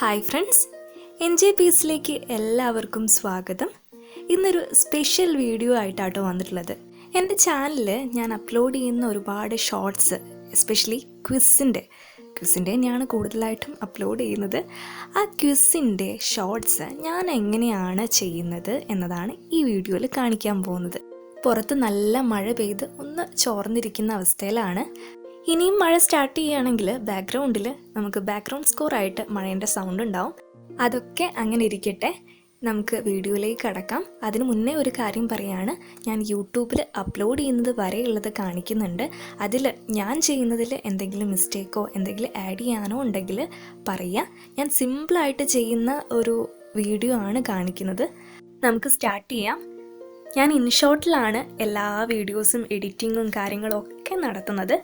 Hi friends N J പീസിലേക്ക് എല്ലാവർക്കും സ്വാഗതം. ഇന്നൊരു സ്പെഷ്യൽ വീഡിയോ ആയിട്ടാട്ടോ വന്നിട്ടുള്ളത്. എന്റെ ചാനലിൽ ഞാൻ അപ്ലോഡ് ചെയ്യുന്ന ഒരുപാട് ഷോർട്സ് എസ്പെഷ്യലി ക്വിസിന്റെ. ക്വിസിന്റെ തന്നെയാണ് കൂടുതലായിട്ടും അപ്ലോഡ് ചെയ്യുന്നത്. ആ ക്വിസിന്റെ ഷോർട്സ് ഞാൻ എങ്ങനെയാണ് ചെയ്യുന്നത് എന്നതാണ് ഈ വീഡിയോയിൽ കാണിക്കാൻ പോകുന്നത്. പുറത്ത് നല്ല മഴ പെയ്ത് ഒന്ന് ചോർന്നിരിക്കുന്ന അവസ്ഥയിലാണ് ഇനിയും മഴ സ്റ്റാർട്ട് ചെയ്യുകയാണെങ്കിൽ ബാക്ക്ഗ്രൗണ്ടിൽ നമുക്ക് ബാക്ക്ഗ്രൗണ്ട് സ്കോർ ആയിട്ട് മഴേന്റെ സൗണ്ട് ഉണ്ടാവും. അതൊക്കെ അങ്ങനെ ഇരിക്കട്ടെ. നമുക്ക് വീഡിയോയിലേക്ക് കടക്കാം. അതിന് മുന്നേ ഒരു കാര്യം പറയാണ്. ഞാൻ യൂട്യൂബിൽ അപ്ലോഡ് ചെയ്യുന്നത് വരെയുള്ളത് കാണിക്കുന്നുണ്ട്. അതിൽ ഞാൻ ചെയ്യുന്നതിൽ എന്തെങ്കിലും മിസ്റ്റേക്കോ എന്തെങ്കിലും ആഡ് ചെയ്യാനോ ഉണ്ടെങ്കിൽ പറയുക ഞാൻ സിമ്പിളായിട്ട് ചെയ്യുന്ന ഒരു വീഡിയോ ആണ് കാണിക്കുന്നത്. നമുക്ക് സ്റ്റാർട്ട് ചെയ്യാം. ഞാൻ ഇൻഷോട്ടിലാണ് എല്ലാ വീഡിയോസും എഡിറ്റിങ്ങും കാര്യങ്ങളും ഒക്കെ നടത്തുന്നത്.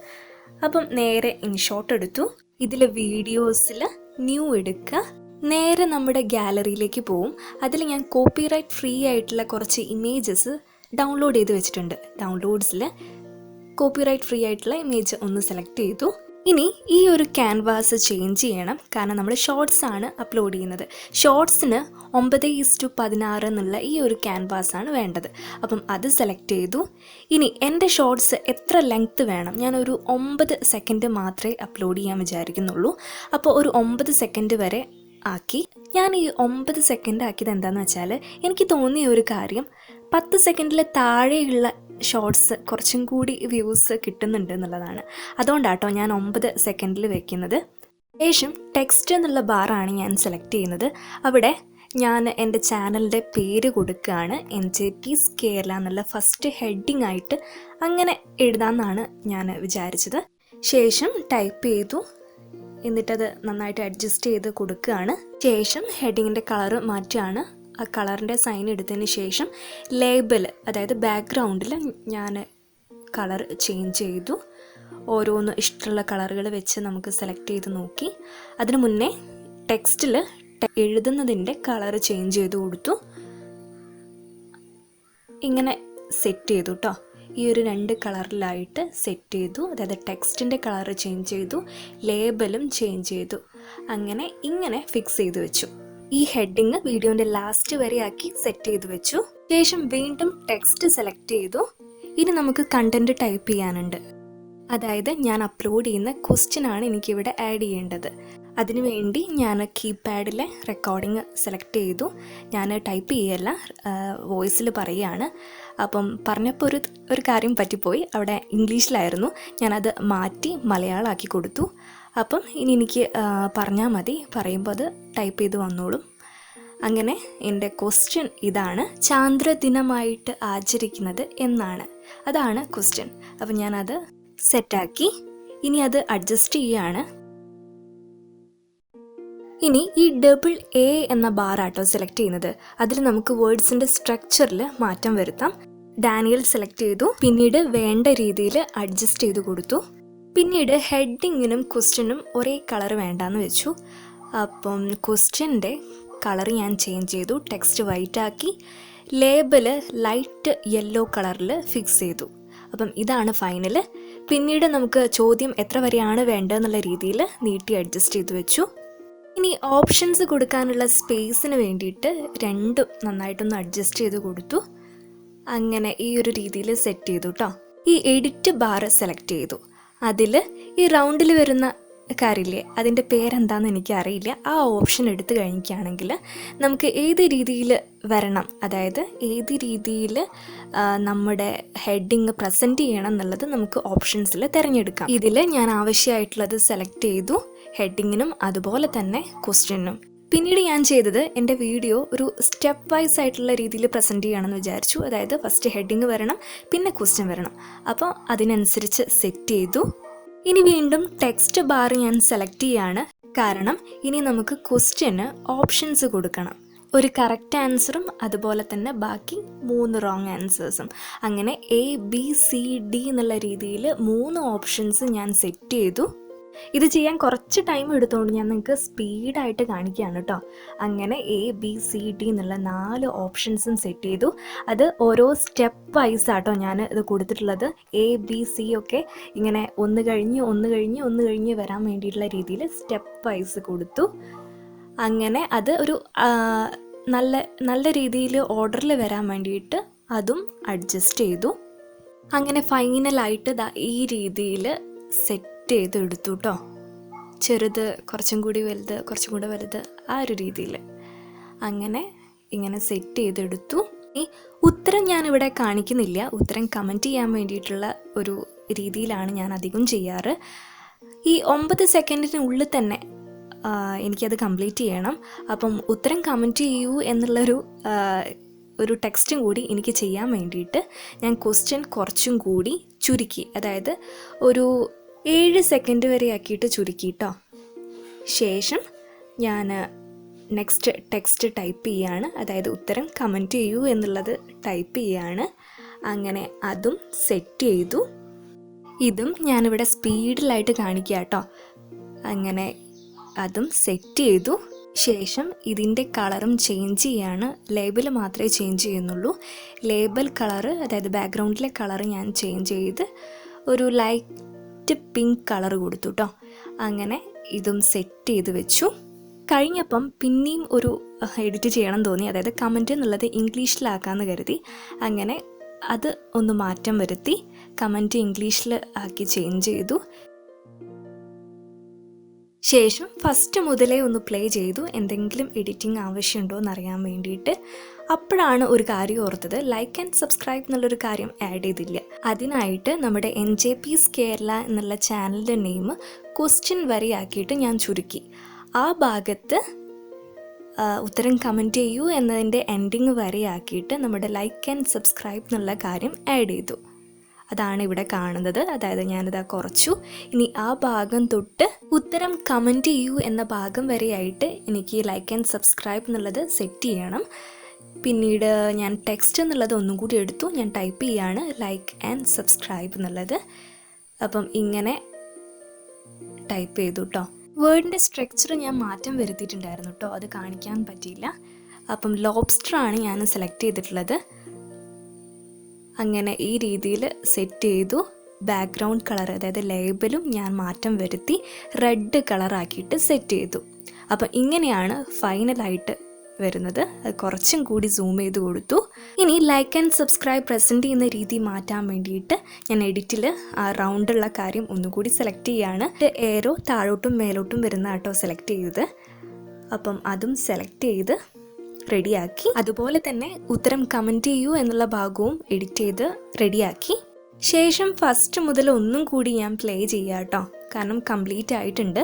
അപ്പം നേരെ ഇൻഷോട്ട് എടുത്തു. ഇതിൽ വീഡിയോസിൽ ന്യൂ എടുക്കുക നേരെ നമ്മുടെ ഗാലറിയിലേക്ക് പോവും. അതിൽ ഞാൻ കോപ്പിറൈറ്റ് ഫ്രീ ആയിട്ടുള്ള കുറച്ച് ഇമേജസ് ഡൗൺലോഡ് ചെയ്ത് വെച്ചിട്ടുണ്ട്. ഡൗൺലോഡ്സിൽ കോപ്പിറൈറ്റ് ഫ്രീ ആയിട്ടുള്ള ഇമേജ് ഒന്ന് സെലക്ട് ചെയ്തു. ഇനി ഈ ഒരു ക്യാൻവാസ് ചേഞ്ച് ചെയ്യണം. കാരണം നമ്മൾ ഷോർട്സ് ആണ് അപ്ലോഡ് ചെയ്യുന്നത്. ഷോർട്സിന് ഒമ്പത് ഈസ് ടു പതിനാറ് എന്നുള്ള ഈ ഒരു ക്യാൻവാസ് ആണ് വേണ്ടത്. അപ്പം അത് സെലക്ട് ചെയ്തു. ഇനി എന്റെ ഷോർട്സ് എത്ര ലെങ്ത്ത് വേണം? ഞാനൊരു ഒമ്പത് സെക്കൻഡ് മാത്രമേ അപ്ലോഡ് ചെയ്യാൻ വിചാരിക്കുന്നുള്ളൂ. അപ്പോൾ ഒരു ഒമ്പത് സെക്കൻഡ് വരെ ആക്കി. ഞാൻ ഈ ഒമ്പത് സെക്കൻഡ് ആക്കിയത് എന്താണെന്ന് വെച്ചാൽ എനിക്ക് തോന്നിയ ഒരു കാര്യം പത്ത് സെക്കൻഡിൽ താഴെയുള്ള ഷോർട്സ് കുറച്ചും കൂടി വ്യൂസ് കിട്ടുന്നുണ്ട് എന്നുള്ളതാണ്. അതുകൊണ്ടാട്ടോ ഞാൻ ഒമ്പത് സെക്കൻഡിൽ വെക്കുന്നത്. ശേഷം ടെക്സ്റ്റ് എന്നുള്ള ബാറാണ് ഞാൻ സെലക്ട് ചെയ്യുന്നത്. അവിടെ ഞാൻ എന്റെ ചാനലിന്റെ പേര് കൊടുക്കുകയാണ്. എൻ ജെ പീസ് കേരള എന്നുള്ള ഫസ്റ്റ് ഹെഡിങ് ആയിട്ട് അങ്ങനെ എഴുതാമെന്നാണ് ഞാൻ വിചാരിച്ചത്. ശേഷം ടൈപ്പ് ചെയ്തു. എന്നിട്ടത് നന്നായിട്ട് അഡ്ജസ്റ്റ് ചെയ്ത് കൊടുക്കുകയാണ്. ശേഷം ഹെഡിങ്ങിന്റെ കളറ് മാറ്റുകയാണ്. ആ കളറിന്റെ സൈൻ എടുത്തതിന് ശേഷം ലേബൽ അതായത് ബാക്ക്ഗ്രൗണ്ടിൽ ഞാൻ കളർ ചേഞ്ച് ചെയ്തു. ഓരോന്ന് ഇഷ്ടമുള്ള കളറുകൾ വെച്ച് നമുക്ക് സെലക്ട് ചെയ്ത് നോക്കി. അതിനു മുന്നേ ടെക്സ്റ്റിൽ എഴുതുന്നതിന്റെ കളർ ചേഞ്ച് ചെയ്ത് കൊടുത്തു. ഇങ്ങനെ സെറ്റ് ചെയ്തു കേട്ടോ ഈ ഒരു രണ്ട് കളറിലായിട്ട് സെറ്റ് ചെയ്തു. അതായത് ടെക്സ്റ്റിന്റെ കളർ ചേഞ്ച് ചെയ്തു ലേബലും ചേഞ്ച് ചെയ്തു. അങ്ങനെ ഇങ്ങനെ ഫിക്സ് ചെയ്ത് വെച്ചു. ഈ ഹെഡിങ് വീഡിയോന്റെ ലാസ്റ്റ് വരെ ആക്കി സെറ്റ് ചെയ്ത് വെച്ചു. ശേഷം വീണ്ടും ടെക്സ്റ്റ് സെലക്ട് ചെയ്തു. ഇനി നമുക്ക് കണ്ടന്റ് ടൈപ്പ് ചെയ്യാനുണ്ട്. അതായത് ഞാൻ അപ്ലോഡ് ചെയ്യുന്ന ക്വസ്റ്റ്യൻ ആണ് എനിക്കിവിടെ ആഡ് ചെയ്യേണ്ടത്. അതിനുവേണ്ടി ഞാൻ കീപാഡിലെ റെക്കോർഡിങ് സെലക്ട് ചെയ്തു. ഞാൻ ടൈപ്പ് ചെയ്യല്ല വോയിസിൽ പറയുകയാണ് അപ്പം പറഞ്ഞപ്പോൾ ഒരു ഒരു കാര്യം പറ്റിപ്പോയി. അവിടെ ഇംഗ്ലീഷിലായിരുന്നു. ഞാനത് മാറ്റി മലയാളമാക്കി കൊടുത്തു. അപ്പം ഇനി എനിക്ക് പറഞ്ഞാൽ മതി. പറയുമ്പോൾ അത് ടൈപ്പ് ചെയ്ത് വന്നോളും. അങ്ങനെ എന്റെ ക്വസ്റ്റ്യൻ ഇതാണ്. ചാന്ദ്രദിനമായിട്ട് ആചരിക്കുന്നത് എന്നാണ്. അതാണ് ക്വസ്റ്റ്യൻ അപ്പം ഞാനത് സെറ്റാക്കി ഇനി അത് അഡ്ജസ്റ്റ് ചെയ്യാണ്. ഇനി ഈ ഡബിൾ എ എന്ന ബാറാട്ടോ സെലക്ട് ചെയ്യുന്നത്. അതിൽ നമുക്ക് വേർഡ്സിന്റെ സ്ട്രക്ചറിൽ മാറ്റം വരുത്താം. ഡാനിയൽ സെലക്ട് ചെയ്തു. പിന്നീട് വേണ്ട രീതിയിൽ അഡ്ജസ്റ്റ് ചെയ്ത് കൊടുത്തു. പിന്നീട് ഹെഡിങ്ങിനും ക്വസ്റ്റ്യനും ഒരേ കളർ വേണ്ടാന്ന് വെച്ചു. അപ്പം ക്വസ്റ്റ്യന്റെ കളർ ഞാൻ ചേഞ്ച് ചെയ്തു ടെക്സ്റ്റ് വൈറ്റ് ആക്കി ലേബൽ ലൈറ്റ് യെല്ലോ കളറിൽ ഫിക്സ് ചെയ്തു. അപ്പം ഇതാണ് ഫൈനൽ പിന്നീട് നമുക്ക് ചോദ്യം എത്ര വരെയാണ് വേണ്ടതെന്നുള്ള രീതിയിൽ നീട്ടി അഡ്ജസ്റ്റ് ചെയ്തു വെച്ചു. ഇനി ഓപ്ഷൻസ് കൊടുക്കാനുള്ള സ്പേസിന് വേണ്ടിയിട്ട് രണ്ടും നന്നായിട്ടൊന്ന് അഡ്ജസ്റ്റ് ചെയ്ത് കൊടുത്തു. അങ്ങനെ ഈ ഒരു രീതിയിൽ സെറ്റ് ചെയ്തു കേട്ടോ ഈ എഡിറ്റ് ബാർ സെലക്ട് ചെയ്തു. അതിൽ ഈ റൗണ്ടിൽ വരുന്ന കാര്യമില്ലേ അതിന്റെ പേരെന്താണെന്ന് എനിക്കറിയില്ല. ആ ഓപ്ഷൻ എടുത്തു കഴിഞ്ഞിക്കുകയാണെങ്കിൽ നമുക്ക് ഏത് രീതിയിൽ വരണം അതായത് ഏത് രീതിയിൽ നമ്മുടെ ഹെഡിങ് പ്രസന്റ് ചെയ്യണം എന്നുള്ളത് നമുക്ക് ഓപ്ഷൻസിൽ തിരഞ്ഞെടുക്കാം. ഇതിൽ ഞാൻ ആവശ്യമായിട്ടുള്ളത് സെലക്ട് ചെയ്തു ഹെഡിങ്ങിനും അതുപോലെ തന്നെ ക്വസ്റ്റ്യനും. പിന്നീട് ഞാൻ ചെയ്തത് എന്റെ വീഡിയോ ഒരു സ്റ്റെപ്പ് വൈസ് ആയിട്ടുള്ള രീതിയിൽ പ്രസന്റ് ചെയ്യണമെന്ന് വിചാരിച്ചു. അതായത് ഫസ്റ്റ് ഹെഡിങ് വരണം പിന്നെ ക്വസ്റ്റ്യൻ വരണം. അപ്പോൾ അതിനനുസരിച്ച് സെറ്റ് ചെയ്തു. ഇനി വീണ്ടും ടെക്സ്റ്റ് ബാർ ഞാൻ സെലക്ട് ചെയ്യാണ്. കാരണം ഇനി നമുക്ക് ക്വസ്റ്റ്യന് ഓപ്ഷൻസ് കൊടുക്കണം. ഒരു കറക്റ്റ് ആൻസറും അതുപോലെ തന്നെ ബാക്കി മൂന്ന് റോങ് ആൻസേഴ്സും അങ്ങനെ എ ബി സി ഡി എന്നുള്ള രീതിയിൽ മൂന്ന് ഓപ്ഷൻസ് ഞാൻ സെറ്റ് ചെയ്തു. ഇത് ചെയ്യാൻ കുറച്ച് ടൈം എടുത്തുകൊണ്ട് ഞാൻ നിങ്ങൾക്ക് സ്പീഡായിട്ട് കാണിക്കുകയാണ് കേട്ടോ അങ്ങനെ എ ബി സി ഡി എന്നുള്ള നാല് ഓപ്ഷൻസും സെറ്റ് ചെയ്തു. അത് ഓരോ സ്റ്റെപ്പ് വൈസ് ആട്ടോ ഞാൻ ഇത് കൊടുത്തിട്ടുള്ളത്. എ ബി സി ഒക്കെ ഇങ്ങനെ ഒന്ന് കഴിഞ്ഞ് ഒന്ന് കഴിഞ്ഞ് ഒന്ന് കഴിഞ്ഞ് വരാൻ വേണ്ടിയിട്ടുള്ള രീതിയിൽ സ്റ്റെപ്പ് വൈസ് കൊടുത്തു. അങ്ങനെ അത് ഒരു നല്ല നല്ല രീതിയിൽ ഓർഡറിൽ വരാൻ വേണ്ടിയിട്ട് അതും അഡ്ജസ്റ്റ് ചെയ്തു. അങ്ങനെ ഫൈനലായിട്ട് ഈ രീതിയിൽ സെറ്റ് ചെയ്ത് എടുത്തു കേട്ടോ ചെറുത് കുറച്ചും കൂടി വലുത് കുറച്ചും കൂടെ വലുത് ആ ഒരു രീതിയിൽ. അങ്ങനെ ഇങ്ങനെ സെറ്റ് ചെയ്തെടുത്തു. ഉത്തരം ഞാനിവിടെ കാണിക്കുന്നില്ല. ഉത്തരം കമന്റ് ചെയ്യാൻ വേണ്ടിയിട്ടുള്ള ഒരു രീതിയിലാണ് ഞാൻ അധികം ചെയ്യാറ്. ഈ ഒമ്പത് സെക്കൻഡിനുള്ളിൽ തന്നെ എനിക്കത് കംപ്ലീറ്റ് ചെയ്യണം. അപ്പം ഉത്തരം കമന്റ് ചെയ്യൂ എന്നുള്ളൊരു ഒരു ടെക്സ്റ്റും കൂടി എനിക്ക് ചെയ്യാൻ വേണ്ടിയിട്ട് ഞാൻ ക്വസ്റ്റ്യൻ കുറച്ചും കൂടി ചുരുക്കി. അതായത് ഒരു ഏഴ് സെക്കൻഡ് വരെ ആക്കിയിട്ട് ചുരുക്കി കേട്ടോ ശേഷം ഞാൻ നെക്സ്റ്റ് ടെക്സ്റ്റ് ടൈപ്പ് ചെയ്യാണ്. അതായത് ഉത്തരം കമന്റ് ചെയ്യൂ എന്നുള്ളത് ടൈപ്പ് ചെയ്യാണ്. അങ്ങനെ അതും സെറ്റ് ചെയ്തു. ഇതും ഞാനിവിടെ സ്പീഡിലായിട്ട് കാണിക്കുക കേട്ടോ അങ്ങനെ അതും സെറ്റ് ചെയ്തു. ശേഷം ഇതിന്റെ കളറും ചേഞ്ച് ചെയ്യാണ്. ലേബൽ മാത്രമേ ചേഞ്ച് ചെയ്യുന്നുള്ളൂ. ലേബൽ കളറ് അതായത് ബാക്ക്ഗ്രൗണ്ടിലെ കളറ് ഞാൻ ചേഞ്ച് ചെയ്ത് ഒരു ലൈറ്റ് പിങ്ക് കളർ കൊടുത്തു കേട്ടോ അങ്ങനെ ഇതും സെറ്റ് ചെയ്ത് വെച്ചു. കഴിഞ്ഞപ്പം പിന്നെയും ഒരു എഡിറ്റ് ചെയ്യണം തോന്നി. അതായത് കമന്റ് എന്നുള്ളത് ഇംഗ്ലീഷിലാക്കാമെന്ന് കരുതി. അങ്ങനെ അത് ഒന്ന് മാറ്റം വരുത്തി. കമന്റ് ഇംഗ്ലീഷിൽ ആക്കി ചേഞ്ച് ചെയ്തു. ശേഷം ഫസ്റ്റ് മുതലേ ഒന്ന് പ്ലേ ചെയ്തു. എന്തെങ്കിലും എഡിറ്റിംഗ് ആവശ്യമുണ്ടോ എന്നറിയാൻ വേണ്ടിയിട്ട്. അപ്പോഴാണ് ഒരു കാര്യം ഓർത്തത്. ലൈക്ക് ആൻഡ് സബ്സ്ക്രൈബ് എന്നുള്ളൊരു കാര്യം ആഡ് ചെയ്തില്ല. അതിനായിട്ട് നമ്മുടെ എൻ ജെ പീസ് കേരള എന്നുള്ള ചാനലിന്റെ നെയിം ക്വസ്റ്റ്യൻ വരെയാക്കിയിട്ട് ഞാൻ ചുരുക്കി. ആ ഭാഗത്ത് ഉത്തരം കമന്റ് ചെയ്യൂ എന്നതിന്റെ എൻഡിങ് വരെയാക്കിയിട്ട് നമ്മുടെ ലൈക്ക് ആൻഡ് സബ്സ്ക്രൈബ് എന്നുള്ള കാര്യം ആഡ് ചെയ്തു. അതാണ് ഇവിടെ കാണുന്നത്. അതായത് ഞാനിതാ കുറച്ചു. ഇനി ആ ഭാഗം തൊട്ട് ഉത്തരം കമന്റ് ചെയ്യൂ എന്ന ഭാഗം വരെയായിട്ട് എനിക്ക് ലൈക്ക് ആൻഡ് സബ്സ്ക്രൈബ് എന്നുള്ളത് സെറ്റ് ചെയ്യണം. പിന്നീട് ഞാൻ ടെക്സ്റ്റ് എന്നുള്ളത് ഒന്നും കൂടി എടുത്തു. ഞാൻ ടൈപ്പ് ചെയ്യാണ് ലൈക്ക് ആൻഡ് സബ്സ്ക്രൈബ് എന്നുള്ളത്. അപ്പം ഇങ്ങനെ ടൈപ്പ് ചെയ്തു കേട്ടോ വേർഡിന്റെ സ്ട്രക്ചർ ഞാൻ മാറ്റം വരുത്തിയിട്ടുണ്ടായിരുന്നു കേട്ടോ അത് കാണിക്കാൻ പറ്റിയില്ല. അപ്പം ലോബ്സ്റ്റർ ആണ് ഞാൻ സെലക്ട് ചെയ്തിട്ടുള്ളത്. അങ്ങനെ ഈ രീതിയിൽ സെറ്റ് ചെയ്തു. ബാക്ക്ഗ്രൗണ്ട് കളർ അതായത് ലേബലും ഞാൻ മാറ്റം വരുത്തി. റെഡ് കളറാക്കിയിട്ട് സെറ്റ് ചെയ്തു. അപ്പം ഇങ്ങനെയാണ് ഫൈനലായിട്ട് വരുന്നത്. അത് കുറച്ചും കൂടി സൂം ചെയ്ത് കൊടുത്തു. ഇനി ലൈക്ക് ആൻഡ് സബ്സ്ക്രൈബ് പ്രസന്റ് ചെയ്യുന്ന രീതി മാറ്റാൻ വേണ്ടിയിട്ട് ഞാൻ എഡിറ്റിൽ ആ റൗണ്ടുള്ള കാര്യം ഒന്നുകൂടി സെലക്ട് ചെയ്യാണ്. ഏരോ താഴോട്ടും മേലോട്ടും വരുന്ന കേട്ടോ സെലക്ട് ചെയ്തത്. അപ്പം അതും സെലക്ട് ചെയ്ത് റെഡിയാക്കി അതുപോലെ തന്നെ ഉത്തരം കമന്റ് ചെയ്യൂ എന്നുള്ള ഭാഗവും എഡിറ്റ് ചെയ്ത് റെഡിയാക്കി ശേഷം ഫസ്റ്റ് മുതൽ ഒന്നും കൂടി ഞാൻ പ്ലേ ചെയ്യാം കേട്ടോ കാരണം കംപ്ലീറ്റ് ആയിട്ടുണ്ട്.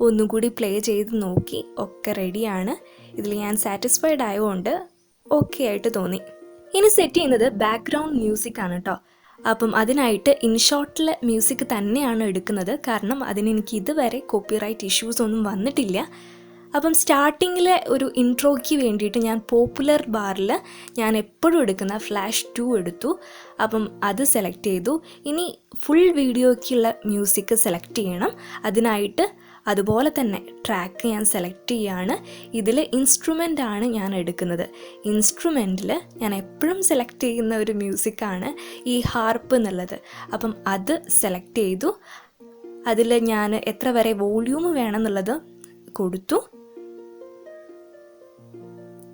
ഒന്നും കൂടി പ്ലേ ചെയ്ത് നോക്കി ഒക്കെ റെഡിയാണ് ഇതിൽ ഞാൻ സാറ്റിസ്ഫൈഡ് ആയതുകൊണ്ട് ഓക്കെ ആയിട്ട് തോന്നി. ഇനി സെറ്റ് ചെയ്യുന്നത് ബാക്ക്ഗ്രൗണ്ട് മ്യൂസിക് ആണ് കേട്ടോ അപ്പം അതിനായിട്ട് ഇൻഷോട്ടിലെ മ്യൂസിക് തന്നെയാണ് എടുക്കുന്നത്. കാരണം അതിന് എനിക്ക് ഇതുവരെ കോപ്പിറൈറ്റ് ഇഷ്യൂസ് ഒന്നും വന്നിട്ടില്ല. അപ്പം സ്റ്റാർട്ടിങ്ങിലെ ഒരു ഇൻട്രോയ്ക്ക് വേണ്ടിയിട്ട് ഞാൻ പോപ്പുലർ ബാറിൽ ഞാൻ എപ്പോഴും എടുക്കുന്ന ഫ്ലാഷ് ടു എടുത്തു. അപ്പം അത് സെലക്ട് ചെയ്തു. ഇനി ഫുൾ വീഡിയോയ്ക്കുള്ള മ്യൂസിക് സെലക്ട് ചെയ്യണം. അതിനായിട്ട് അതുപോലെ തന്നെ ട്രാക്ക് ഞാൻ സെലക്ട് ചെയ്യാണ്. ഇതിൽ ഇൻസ്ട്രുമെന്റ് ആണ് ഞാൻ എടുക്കുന്നത്. ഇൻസ്ട്രുമെന്റിൽ ഞാൻ എപ്പോഴും സെലക്ട് ചെയ്യുന്ന ഒരു മ്യൂസിക്കാണ് ഈ ഹാർപ്പ് എന്നുള്ളത്. അപ്പം അത് സെലക്ട് ചെയ്തു. അതിൽ ഞാൻ എത്ര വരെ വോള്യൂം വേണമെന്നുള്ളത് കൊടുത്തു.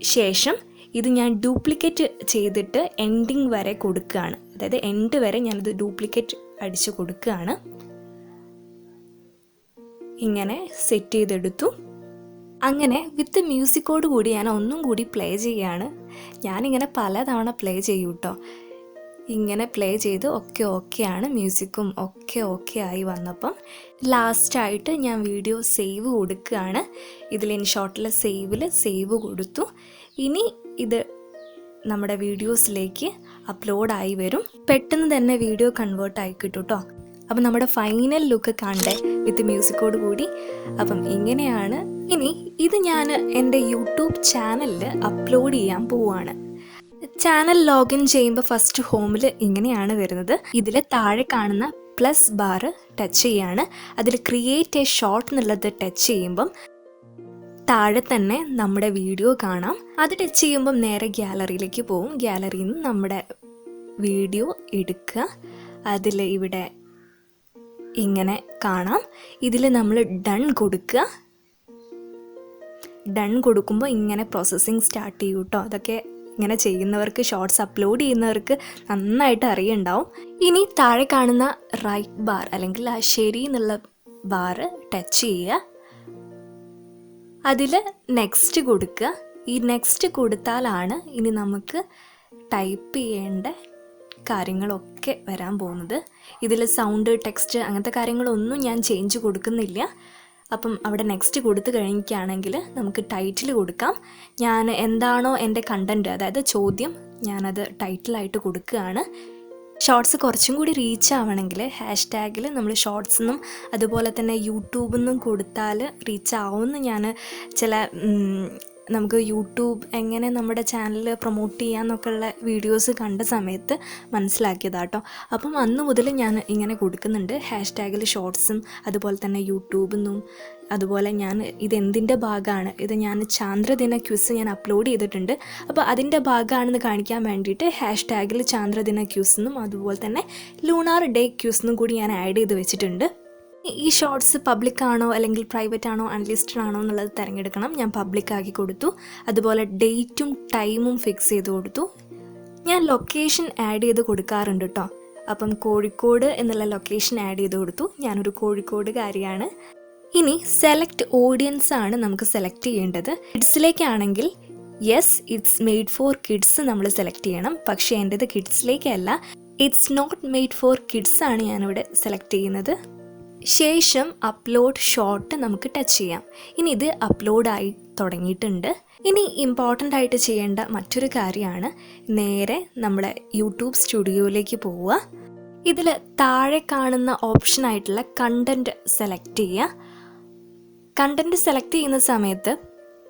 ശേഷം ഇത് ഞാൻ ഡ്യൂപ്ലിക്കേറ്റ് ചെയ്തിട്ട് എൻഡിങ് വരെ കൊടുക്കുകയാണ്. അതായത് എൻഡ് വരെ ഞാനിത് ഡ്യൂപ്ലിക്കേറ്റ് അടിച്ച് കൊടുക്കുകയാണ്. ഇങ്ങനെ സെറ്റ് ചെയ്തെടുത്തു. അങ്ങനെ വിത്ത് മ്യൂസിക്കോട് കൂടി ഞാൻ ഒന്നും കൂടി പ്ലേ ചെയ്യാണ്. ഞാനിങ്ങനെ പലതവണ പ്ലേ ചെയ്യും കേട്ടോ ഇങ്ങനെ പ്ലേ ചെയ്ത് ഒക്കെ ആണ് മ്യൂസിക്കും ഒക്കെ ഓക്കെ ആയി വന്നപ്പം. ലാസ്റ്റായിട്ട് ഞാൻ വീഡിയോ സേവ് കൊടുക്കുകയാണ്. ഇതിൽ ഇൻഷോട്ടിലെ സേവിൽ സേവ് കൊടുത്തു. ഇനി ഇത് നമ്മുടെ വീഡിയോസിലേക്ക് അപ്ലോഡായി വരും. പെട്ടെന്ന് തന്നെ വീഡിയോ കൺവേർട്ട് ആയി കിട്ടും കേട്ടോ അപ്പം നമ്മുടെ ഫൈനൽ ലുക്ക് കണ്ടേ വിത്ത് മ്യൂസിക്കോട് കൂടി. അപ്പം ഇങ്ങനെയാണ് ഇനി ഇത് ഞാൻ എന്റെ യൂട്യൂബ് ചാനലിൽ അപ്ലോഡ് ചെയ്യാൻ പോവുകയാണ് ചാനൽ ലോഗിൻ ചെയ്യുമ്പോൾ ഫസ്റ്റ് ഹോമിൽ ഇങ്ങനെയാണ് വരുന്നത്. ഇതിൽ താഴെ കാണുന്ന പ്ലസ് ബാർ ടച്ച് ചെയ്യാണ്. അതിൽ ക്രിയേറ്റ് എ ഷോർട്ട് എന്നുള്ളത് ടച്ച് ചെയ്യുമ്പം താഴെ തന്നെ നമ്മുടെ വീഡിയോ കാണാം. അത് ടച്ച് ചെയ്യുമ്പം നേരെ ഗ്യാലറിയിലേക്ക് പോവും. ഗ്യാലറിയിൽ നിന്ന് നമ്മുടെ വീഡിയോ എടുക്കുക. അതിൽ ഇവിടെ ഇങ്ങനെ കാണാം. ഇതിൽ നമ്മൾ ഡൺ കൊടുക്കുക. ഡൺ കൊടുക്കുമ്പോൾ ഇങ്ങനെ പ്രോസസ്സിങ് സ്റ്റാർട്ട് ചെയ്യും കേട്ടോ അതൊക്കെ ഇങ്ങനെ ചെയ്യുന്നവർക്ക് ഷോർട്സ് അപ്ലോഡ് ചെയ്യുന്നവർക്ക് നന്നായിട്ട് അറിയുണ്ടാവും. ഇനി താഴെ കാണുന്ന റൈറ്റ് ബാർ അല്ലെങ്കിൽ ആ ശരി എന്നുള്ള ബാറ് ടച്ച് ചെയ്യുക. അതിൽ നെക്സ്റ്റ് കൊടുക്കുക. ഈ നെക്സ്റ്റ് കൊടുത്താലാണ് ഇനി നമുക്ക് ടൈപ്പ് ചെയ്യേണ്ട കാര്യങ്ങളൊക്കെ വരാൻ പോകുന്നത്. ഇതിൽ സൗണ്ട് ടെക്സ്റ്റ് അങ്ങനത്തെ കാര്യങ്ങളൊന്നും ഞാൻ ചേഞ്ച് കൊടുക്കുന്നില്ല. അപ്പം അവിടെ നെക്സ്റ്റ് കൊടുത്തു കഴിഞ്ഞിരിക്കുകയാണെങ്കിൽ നമുക്ക് ടൈറ്റിൽ കൊടുക്കാം. ഞാൻ എന്താണോ എന്റെ കണ്ടന്റ് അതായത് ചോദ്യം ഞാനത് ടൈറ്റിലായിട്ട് കൊടുക്കുകയാണ്. ഷോർട്സ് കുറച്ചും കൂടി റീച്ച് ആവണമെങ്കിൽ ഹാഷ് ടാഗിൽ നമ്മൾ ഷോർട്സ് എന്നും അതുപോലെ തന്നെ യൂട്യൂബിൽ നിന്നും കൊടുത്താൽ റീച്ച് ആവുമെന്ന് ഞാൻ ചില നമുക്ക് യൂട്യൂബ് എങ്ങനെ നമ്മുടെ ചാനൽ പ്രൊമോട്ട് ചെയ്യാമെന്നൊക്കെ ഉള്ള വീഡിയോസ് കണ്ട സമയത്ത് മനസ്സിലാക്കിയതാട്ടോ. അപ്പം അന്ന് മുതൽ ഞാൻ ഇങ്ങനെ കൊടുക്കുന്നുണ്ട്. ഹാഷ് ടാഗിൽ ഷോർട്സും അതുപോലെ തന്നെ യൂട്യൂബിൽ നിന്നും അതുപോലെ ഞാൻ ഇതെന്തിന്റെ ഭാഗമാണ് ഇത് ഞാൻ ചാന്ദ്രദിന ക്യൂസ് ഞാൻ അപ്ലോഡ് ചെയ്തിട്ടുണ്ട്. അപ്പോൾ അതിന്റെ ഭാഗമാണെന്ന് കാണിക്കാൻ വേണ്ടിയിട്ട് ഹാഷ് ടാഗിൽ ചാന്ദ്രദിന ക്യൂസ് എന്നും അതുപോലെ തന്നെ ലൂണാർ ഡേ ക്യൂസ് എന്നും കൂടി ഞാൻ ആഡ് ചെയ്ത് വെച്ചിട്ടുണ്ട്. ഈ ഷോർട്സ് പബ്ലിക് ആണോ അല്ലെങ്കിൽ പ്രൈവറ്റ് ആണോ അൺലിസ്റ്റഡ് ആണോ എന്നുള്ളത് തിരഞ്ഞെടുക്കണം. ഞാൻ പബ്ലിക് ആക്കി കൊടുത്തു. അതുപോലെ ഡേറ്റും ടൈമും ഫിക്സ് ചെയ്ത് കൊടുത്തു. ഞാൻ ലൊക്കേഷൻ ആഡ് ചെയ്ത് കൊടുക്കാറുണ്ട് കേട്ടോ അപ്പം കോഴിക്കോട് എന്നുള്ള ലൊക്കേഷൻ ആഡ് ചെയ്ത് കൊടുത്തു. ഞാനൊരു കോഴിക്കോടുകാരിയാണ്. ഇനി സെലക്ട് ഓഡിയൻസ് ആണ് നമുക്ക് സെലക്ട് ചെയ്യേണ്ടത്. കിഡ്സിലേക്കാണെങ്കിൽ yes it's made for kids നമ്മൾ സെലക്ട് ചെയ്യണം. പക്ഷേ എന്റെത് കിഡ്സിലേക്കല്ല it's not made for kids ആണ് ഞാനിവിടെ സെലക്ട് ചെയ്യുന്നത്. ശേഷം അപ്ലോഡ് ഷോർട്ട് നമുക്ക് ടച്ച് ചെയ്യാം. ഇനി ഇത് അപ്ലോഡായി തുടങ്ങിയിട്ടുണ്ട്. ഇനി ഇമ്പോർട്ടന്റ് ആയിട്ട് ചെയ്യേണ്ട മറ്റൊരു കാര്യമാണ് നേരെ നമ്മുടെ യൂട്യൂബ് സ്റ്റുഡിയോയിലേക്ക് പോവുക. ഇതിൽ താഴെ കാണുന്ന ഓപ്ഷനായിട്ടുള്ള കണ്ടന്റ് സെലക്ട് ചെയ്യുക. കണ്ടന്റ് സെലക്ട് ചെയ്യുന്ന സമയത്ത്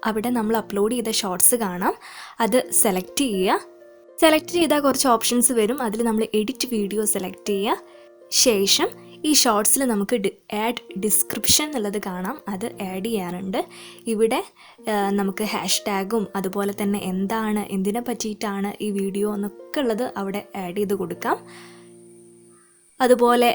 അവിടെ നമ്മൾ അപ്ലോഡ് ചെയ്ത ഷോർട്സ് കാണാം. അത് സെലക്ട് ചെയ്യുക. സെലക്ട് ചെയ്താൽ കുറച്ച് ഓപ്ഷൻസ് വരും. അതിൽ നമ്മൾ എഡിറ്റ് വീഡിയോ സെലക്ട് ചെയ്യുക. ശേഷം ഈ ഷോർട്സിൽ നമുക്ക് ആഡ് ഡിസ്ക്രിപ്ഷൻ എന്നുള്ളത് കാണാം. അത് ആഡ് ചെയ്യാറുണ്ട്. ഇവിടെ നമുക്ക് ഹാഷ്ടാഗും അതുപോലെ തന്നെ എന്താണ് എന്തിനെ പറ്റിയിട്ടാണ് ഈ വീഡിയോ എന്നൊക്കെ ഉള്ളത് അവിടെ ആഡ് ചെയ്ത് കൊടുക്കാം. അതുപോലെ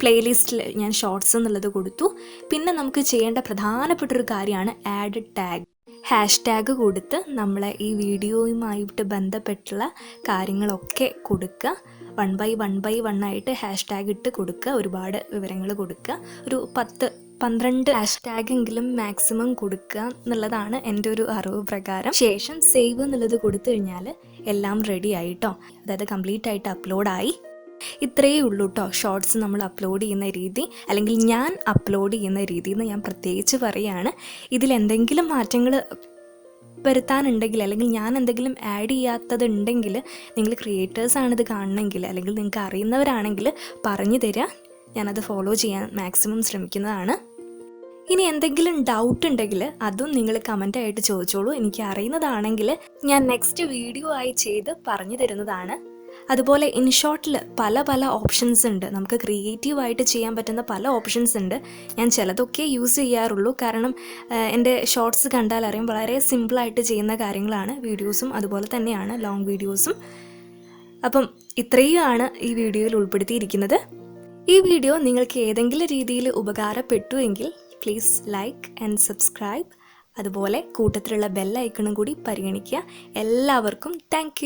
പ്ലേലിസ്റ്റിൽ ഞാൻ ഷോർട്സ് എന്നുള്ളത് കൊടുത്തു. പിന്നെ നമുക്ക് ചെയ്യേണ്ട പ്രധാനപ്പെട്ട ഒരു കാര്യമാണ് ആഡ് ടാഗ് ഹാഷ് ടാഗ് കൊടുത്ത് നമ്മളെ ഈ വീഡിയോയുമായിട്ട് ബന്ധപ്പെട്ടുള്ള കാര്യങ്ങളൊക്കെ കൊടുക്കുക. One by one by one ആയിട്ട് ഹാഷ് ടാഗ് ഇട്ട് കൊടുക്കുക. ഒരുപാട് വിവരങ്ങൾ കൊടുക്കുക. ഒരു പത്ത് പന്ത്രണ്ട് ഹാഷ് ടാഗ് എങ്കിലും മാക്സിമം കൊടുക്കുക എന്നുള്ളതാണ് എന്റെ ഒരു അറിവ് പ്രകാരം. ശേഷം സേവ് എന്നുള്ളത് കൊടുത്തു കഴിഞ്ഞാൽ എല്ലാം റെഡി ആയിട്ടോ അതായത് കംപ്ലീറ്റ് ആയിട്ട് അപ്ലോഡായി ഇത്രയേ ഉള്ളൂ കേട്ടോ ഷോർട്സ് നമ്മൾ അപ്ലോഡ് ചെയ്യുന്ന രീതി. അല്ലെങ്കിൽ ഞാൻ അപ്ലോഡ് ചെയ്യുന്ന രീതി എന്ന് ഞാൻ പ്രത്യേകിച്ച് പറയുകയാണ് ഇതിൽ എന്തെങ്കിലും മാറ്റങ്ങൾ വരുത്താനുണ്ടെങ്കിൽ അല്ലെങ്കിൽ ഞാൻ എന്തെങ്കിലും ആഡ് ചെയ്യാത്തതുണ്ടെങ്കിൽ നിങ്ങൾ ക്രിയേറ്റേഴ്സാണിത് കാണണമെങ്കിൽ അല്ലെങ്കിൽ നിങ്ങൾക്ക് അറിയുന്നവരാണെങ്കിൽ പറഞ്ഞു തരിക. ഞാനത് ഫോളോ ചെയ്യാൻ മാക്സിമം ശ്രമിക്കുന്നതാണ്. ഇനി എന്തെങ്കിലും ഡൗട്ട് ഉണ്ടെങ്കിൽ അതും നിങ്ങൾ കമന്റ് ആയിട്ട് ചോദിച്ചോളൂ. എനിക്ക് അറിയുന്നതാണെങ്കിൽ ഞാൻ നെക്സ്റ്റ് വീഡിയോ ആയി ചെയ്ത് പറഞ്ഞു തരുന്നതാണ്. അതുപോലെ ഇൻ ഷോർട്ടിൽ പല പല ഓപ്ഷൻസ് ഉണ്ട്. നമുക്ക് ക്രിയേറ്റീവായിട്ട് ചെയ്യാൻ പറ്റുന്ന പല ഓപ്ഷൻസ് ഉണ്ട്. ഞാൻ ചിലതൊക്കെ യൂസ് ചെയ്യാറുള്ളൂ. കാരണം എന്റെ ഷോർട്സ് കണ്ടാൽ അറിയാം വളരെ സിമ്പിളായിട്ട് ചെയ്യുന്ന കാര്യങ്ങളാണ്. വീഡിയോസും അതുപോലെ തന്നെയാണ് ലോങ് വീഡിയോസും അപ്പം ഇത്രയുമാണ് ഈ വീഡിയോയിൽ ഉൾപ്പെടുത്തിയിരിക്കുന്നത്. ഈ വീഡിയോ നിങ്ങൾക്ക് ഏതെങ്കിലും രീതിയിൽ ഉപകാരപ്പെട്ടു എങ്കിൽ പ്ലീസ് ലൈക്ക് ആൻഡ് സബ്സ്ക്രൈബ് അതുപോലെ കൂട്ടത്തിലുള്ള ബെല്ലൈക്കണും കൂടി പരിഗണിക്കുക. എല്ലാവർക്കും താങ്ക്